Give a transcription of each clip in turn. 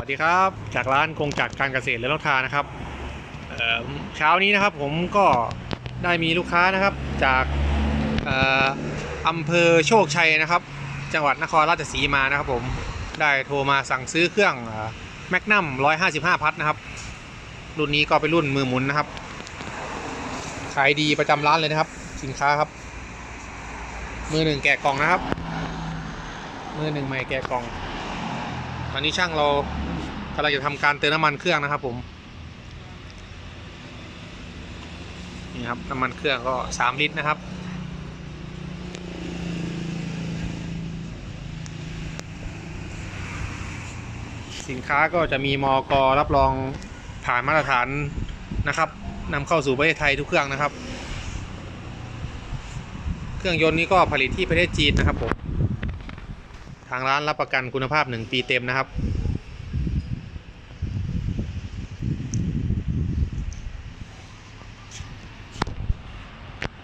วัสดีครับ จากร้านคงจักการเกษตรและรถทานะครับเช้านี้นะครับผมก็ได้มีลูกค้านะครับจากอออำเภอโชคชัยนะครับ จังหวัดนครราชสีมานะครับผมได้โทรมาสั่งซื้อเครื่องแมกนัม155 พัทนะครับ รุ่นนี้ก็เป็นรุ่นมือหมุนนะครับ ขายดีประจำร้านเลยนะครับ สินค้าครับ มือหนึ่งแกะกล่องนะครับ มือหนึ่งใหม่แกะกล่อง ตอนนี้ช่างเรากำลังจะทำการเติมน้ำมันเครื่องนะครับผม นี่ครับน้ำมันเครื่องก็3ลิตรนะครับ สินค้าก็จะมีมอกรับรองผ่านมาตรฐานนะครับนำเข้าสู่ประเทศไทยทุกเครื่องนะครับ เครื่องยนต์นี้ก็ผลิตที่ประเทศจีนนะครับผมางร้านรับประกันคุณภาพ 1 ปีเต็มนะครับ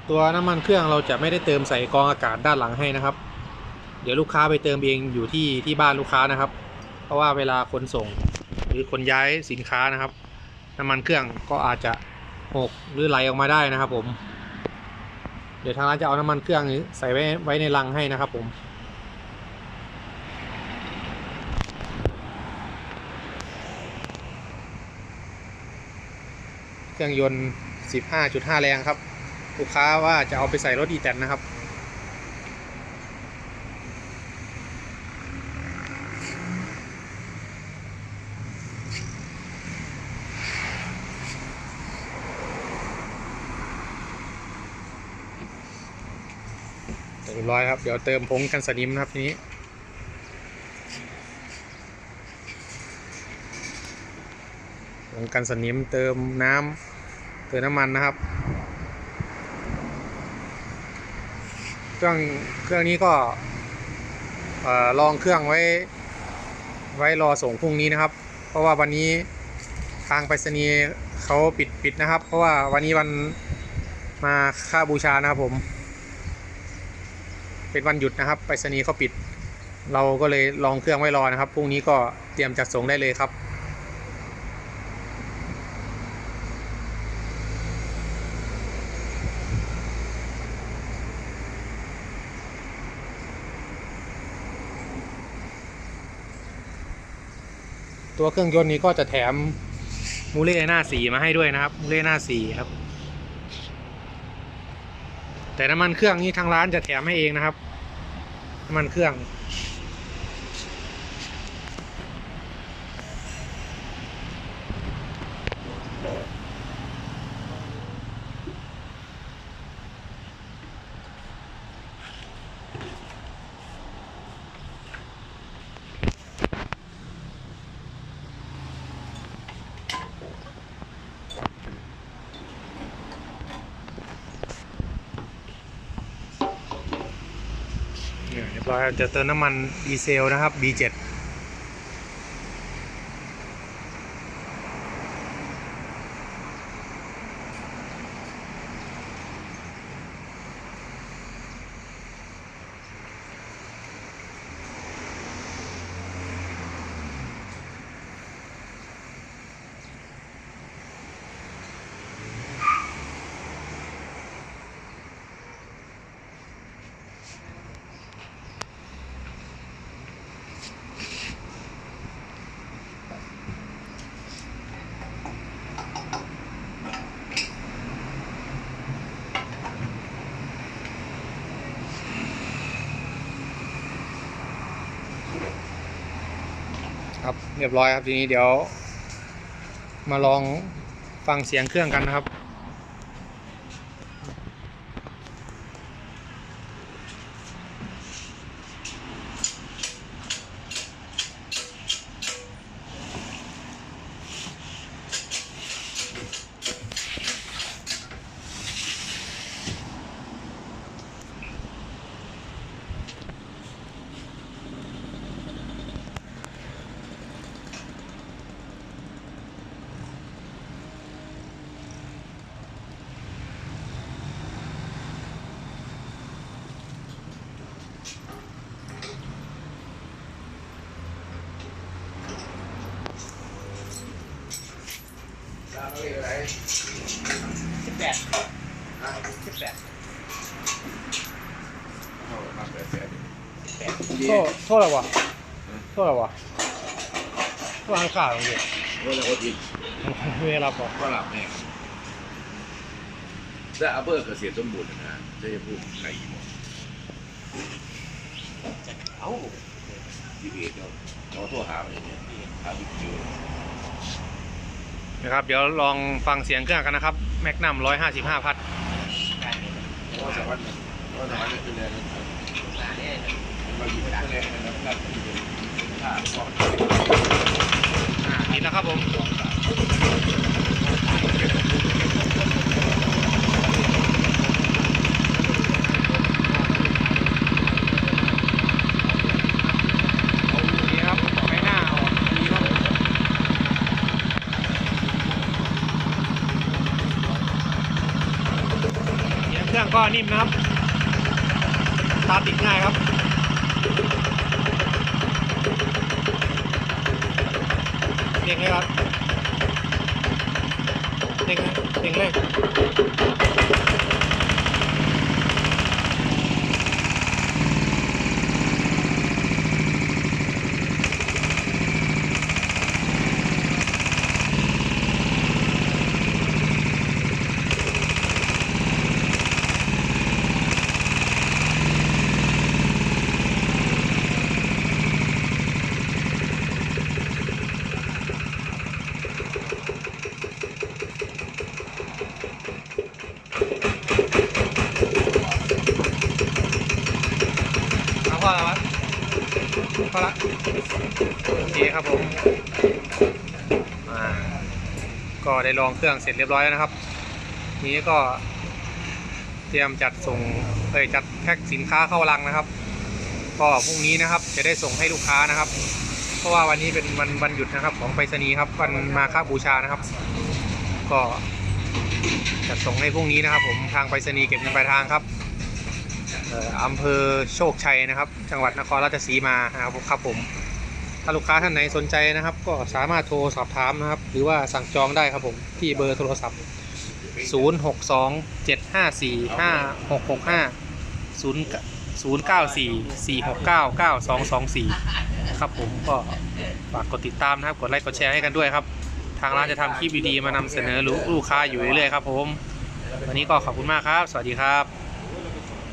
ตัวน้ำมันเครื่องเราจะไม่ได้เติมใส่กองอากาศด้านหลังให้นะครับ เดี๋ยวลูกค้าไปเติมเองอยู่ที่ที่บ้านลูกค้านะครับ เพราะว่าเวลาขนส่งหรือขนย้ายสินค้านะครับ น้ำมันเครื่องก็อาจจะหกหรือไหลออกมาได้นะครับผม เดี๋ยวทางร้านจะเอาน้ำมันเครื่องใส่ไว้ไว้ในลังให้นะครับผม เครื่องยนต์ 15.5 แรงครับ ลูกค้าว่าจะเอาไปใส่รถอีแตนนะครับ เรียบร้อยครับ เดี๋ยวเติมผงกันสนิมนะครับทีนี้ผงกันสนิมเติมน้ำ เติมน้ำมันนะครับ เครื่องเครื่องนี้ก็ลองเครื่องไว้ ไว้รอส่งพรุ่งนี้นะครับ เพราะว่าวันนี้ทางไปรษณีย์เขาปิดปิดนะครับ เพราะว่าวันนี้วันมาค่าบูชานะครับผม เป็นวันหยุดนะครับไปรษณีย์เขาปิด เราก็เลยลองเครื่องไว้รอนะครับพรุ่งนี้ก็เตรียมจัดส่งได้เลยครับ ตัวเครื่องยนต์นี้ก็จะแถมมูเล่หน้าสีมาให้ด้วยนะครับมูเล่หน้าสีครับ แต่น้ำมันเครื่องนี้ทางร้านจะแถมให้เองนะครับน้ำมันเครื่อง รียบร้อยครับจะเติมน้ำมันดีเซลนะครับ B7 ครับเรียบร้อยครับทีนี้เดี๋ยว มาลองฟังเสียงเครื่องกันนะครับ น สิบแปดสิบแปดโทษโทษอะไรวะโทษอะไรวะโทษให้ขาดตรงนี้ว่าจะอีกไม่ได้รับหรอกก็หลับแน่แต่อำเภอเกษตรสมบูรณ์นะจะจะพูดไก่หมดเอ้าที่เอเราเราโทรหาอะไรเนี่ยหาบิ๊กจู นะครับ เดี๋ยวลองฟังเสียงเครื่องกันนะครับแมกนัมร้อยห้าสิบห้าพัดนี่นะครับผม นี่ครับไม่น่าออกดีครับเสียงเครื่อง ก็นิ่มนะครับ ตาติดง่ายครับเด้งเลยครับเด้งเลยเด้งเลย พอแล้ววะพอละโอเคครับผมก็ได้ลองเครื่องเสร็จเรียบร้อยแล้วนะครับ นี้ก็เตรียมจัดส่งเอ้ยจัดแพ็คสินค้าเข้ารังนะครับ ก็พรุ่งนี้นะครับจะได้ส่งให้ลูกค้านะครับ เพราะว่าวันนี้เป็นวันวันหยุดนะครับ ของไปรษณีย์ครับวันมาฆบูชานะครับ ก็จะส่งให้พรุ่งนี้นะครับ ผมทางไปรษณีย์เก็บเงินปลายทางครับ อำเภอโชคชัยนะครับ จังหวัดนครราชสีมานะครับครับผมถ้าลูกค้าท่านไหนสนใจนะครับ ก็สามารถโทรสอบถามนะครับ หรือว่าสั่งจองได้ครับผมที่เบอร์โทรศัพท์ 0 6 2 7 5 4 5 6 6 5 0 0 9 4 4 6 9 9 2 2 4 ครับผมก็ฝากกดติดตามนะครับ กดไลค์กดแชร์ให้กันด้วยครับ ทางร้านจะทำคลิปดีๆมานำเสนอลูกค้าอยู่เรื่อยๆครับผม วันนี้ก็ขอบคุณมากครับ สวัสดีครับ